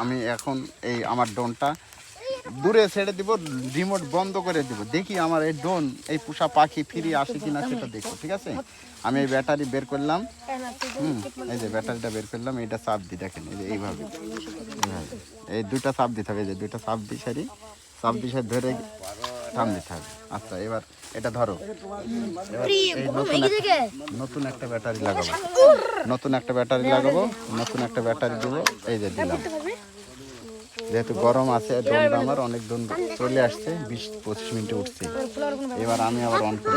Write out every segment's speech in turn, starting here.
আমি এখন এই আমার ডোনটা দূরে ছেড়ে দিব রিমোট বন্ধ করে দিব। দেখি আমার এই ডোন, এই পোষা পাখি ফিরে আসে কিনা সেটা দেখো ঠিক আছে? আমি এই ব্যাটারি বের করলাম। হুম, এই যে ব্যাটারিটা বের করলাম এটা চাপ দি, দেখেন, এই যে এইভাবে। এই দুইটা চাপ দিতে হবে, এই যে দুইটা চাপ দিই সারি। চাপ দি, সারি, ধরে টান দিতে হবে আচ্ছা এবার এটা ধরো। নতুন একটা- নতুন একটা ব্যাটারি লাগাবো। নতুন একটা ব্যাটারি লাগাবো। নতুন একটা ব্যাটারি দেবো। এই যে দিলাম। যেহেতু গরম আছে ড্রোনটা আমার অনেক ড্রোন চলে আসছে। বিশ পঁচিশ মিনিটে উঠছে। এবার আমি আবার অন করি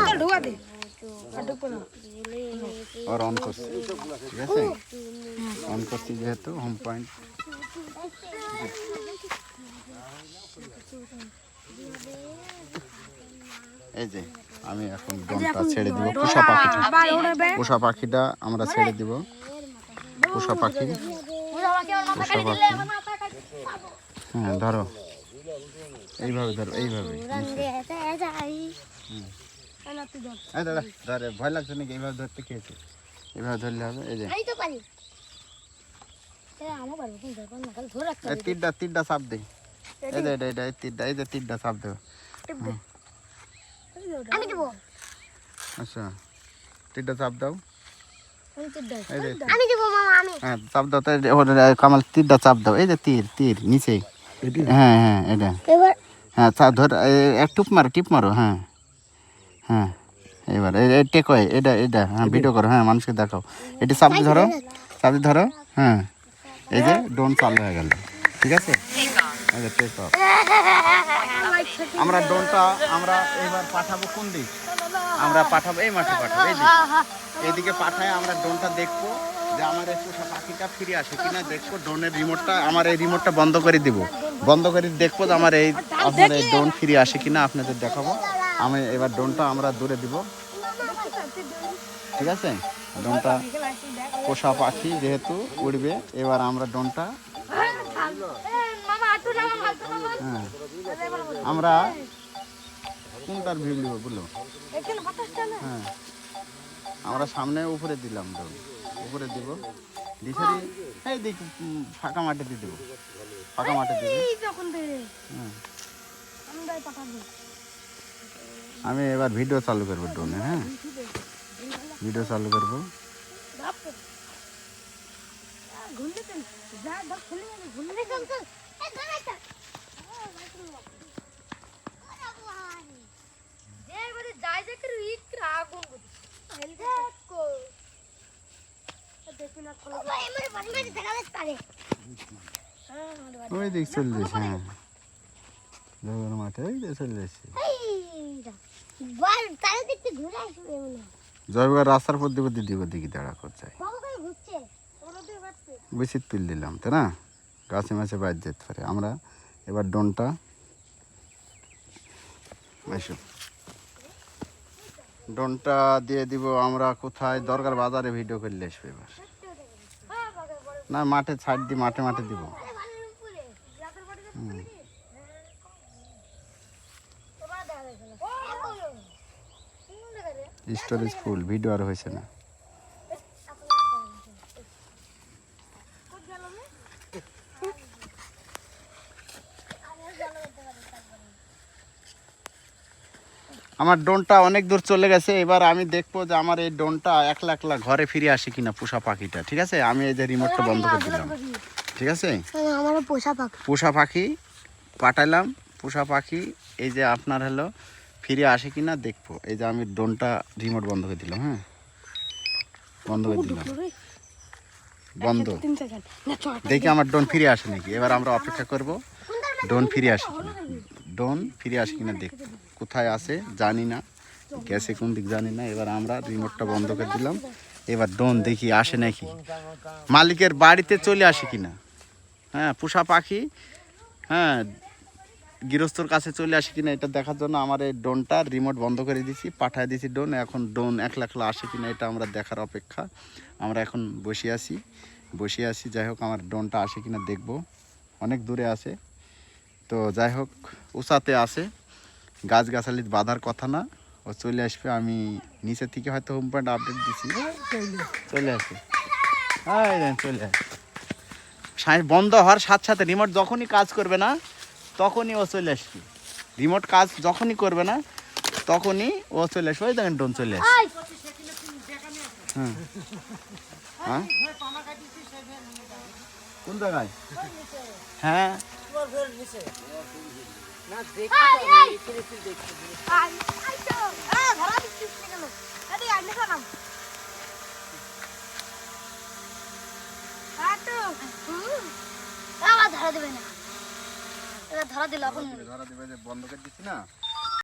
আবার অন করছি। ঠিক আছে? অন করছি যেহেতু হোম পয়েন্ট এই যে আমি এখন ড্রোনটা ছেড়ে দিব। পোষা পাখিটা। পোষা পাখিটা আমরা ছেড়ে দিব। পোষা পাখি। পোষা পাখি। হ্যাঁ ধরো। এইভাবে ধরো এইভাবে। এই দাদা ধরে ভয় লাগছে নাকি? এইভাবে ধরতে খেয়েছে এইভাবে ধরলে হবে এই যে। এই তিনটা তিনটা চাপ দে। এই যে তিনটা এই যে তিনটা চাপ দেবো আমি দেবো। আচ্ছা তিনটা চাপ দাও। আমি দেবো মামা আমি। হ্যাঁ চাপ দাও তাই কামাল তীরটা চাপ দাও। এই যে তীর তীর নিচে হ্যাঁ হ্যাঁ এটা। হ্যাঁ চাপ ধর এক টুপ মারো টিপ মারো হ্যাঁ। হ্যাঁ এবার টেকো এটা এটা হ্যাঁ ভিডিও করো হ্যাঁ মানুষকে দেখাও। এটি চাপ ধরো চাপ ধরো হ্যাঁ। এই যে ড্রোন চালু হয়ে গেল। ঠিক আছে? টেক অফ আমরা ড্রোনটা আমরা এবার পাঠাবো কোন দিক? আমরা পাঠাবো এই মাঠে পাঠাবো, এই দিক। এইদিকে পাঠায়, আমরা ড্রোনটা দেখব যে আমার পোষা পাখিটা ফিরে আসে কিনা, দেখব ড্রোনের রিমোটটা আমার এই রিমোটটা বন্ধ করে দিব। বন্ধ করে দেখব যে আমার এই আপনার এই ড্রোন ফিরে আসে কিনা, আপনাদের দেখাবো। আমি এবার ড্রোনটা আমরা দূরে দিব। ঠিক আছে? ড্রোনটা পোষা পাখি যেহেতু উড়বে, এবার আমরা ড্রোনটা হ্যাঁ। আমরা কোনটার ভিউ নিব বলো? এখানে বাতাসটা না? হ্যাঁ। আমরা সামনে উপরে দিলাম ড্রোন উপরে দিব। দিশারি এই দিক ফাঁকা মাঠে দিয়ে দেবো। ফাঁকা মাঠে ধরে হ্যাঁ। আমি এবার ভিডিও চালু করব ড্রোনে হ্যাঁ? ভিডিও চালু করব। ঘুরলে তো যা গেলে ঘুরলে ওই দিক চলে হ্যাঁ। মাঠে ওই দিকে চলে রাস্তার পর দিব দিদি দিকে দাঁড়া করছে। বেশি তুল দিলাম তাই না? গাছে মাছে বাইর যেতে পারে। আমরা এবার ডনটা এসো। ডনটা দিয়ে দিব আমরা কোথায়? দরকার বাজারে ভিডিও করলে আসবে এবার। না মাঠে ছাড় দি মাঠে মাঠে দিব। স্টোরেজ ফুল ভিডিও আর হয়েছে না কোন গেল রে আমার ডোনটা অনেক দূর চলে গেছে এবার আমি দেখব যে আমার এই ডোনটা একলা একলা ঘরে ফিরে আসে কিনা পোষা পাখিটা ঠিক আছে? আমি এই যে রিমোটটা বন্ধ করে দিলাম ঠিক আছে? আমার পোষা পাখি। পোষা পাখি পাঠালাম পোষা পাখি এই যে আপনার হলো ফিরে আসে কি না দেখব। এই যে আমি ড্রোনটা রিমোট বন্ধ করে দিলাম হ্যাঁ? বন্ধ করে দিলাম। বন্ধ। দেখি আমার ড্রোন ফিরে আসে নাকি। এবার আমরা অপেক্ষা করব ড্রোন ফিরে আসে কিনা। ড্রোন ফিরে আসে কিনা দেখ কোথায় আছে জানি না। গেছে কোন দিক জানি না। এবার আমরা রিমোটটা বন্ধ করে দিলাম। এবার ড্রোন দেখি আসে নাকি। মালিকের বাড়িতে চলে আসে কিনা। হ্যাঁ পোষা পাখি হ্যাঁ গৃহস্থর কাছে চলে আসে কিনা এটা দেখার জন্য আমার এই ড্রোনটা রিমোট বন্ধ করে দিয়েছি পাঠায় দিছি ড্রোন এখন ড্রোন একলা একলা আসে কিনা এটা আমরা দেখার অপেক্ষা। আমরা এখন বসে আছি বসে আছি। যাই হোক, আমার ডোনটা আসে কিনা দেখব। অনেক দূরে আছে। তো যাই হোক উঁচাতে আছে। গাছগাছালি বাঁধার কথা না। ও চলে আসবে, আমি নিচে থেকে হয়তো হোম পয়েন্ট আপডেট দিছি। চলে আসে হ্যাঁ চলে আসে সাই- বন্ধ হওয়ার সাথে সাথে রিমোট যখনই কাজ করবে না, তখনই ও চলে আসবে। রিমোট কাজ যখনই করবে না, তখনই ও চলে আসবে। ওই দেখেন ড্রোন চলে আসবে। হ্যাঁ। হ্যাঁ? কোন জায়গায়? হ্যাঁ। তো। আ ধরা দিচ্ছিস না কেন? আরে আই না নাম আটো আবার ধরা দেবে না। এবার ধরা দিল এখন ধরা দিবে যে বন্ধ করে দিচ্ছি না?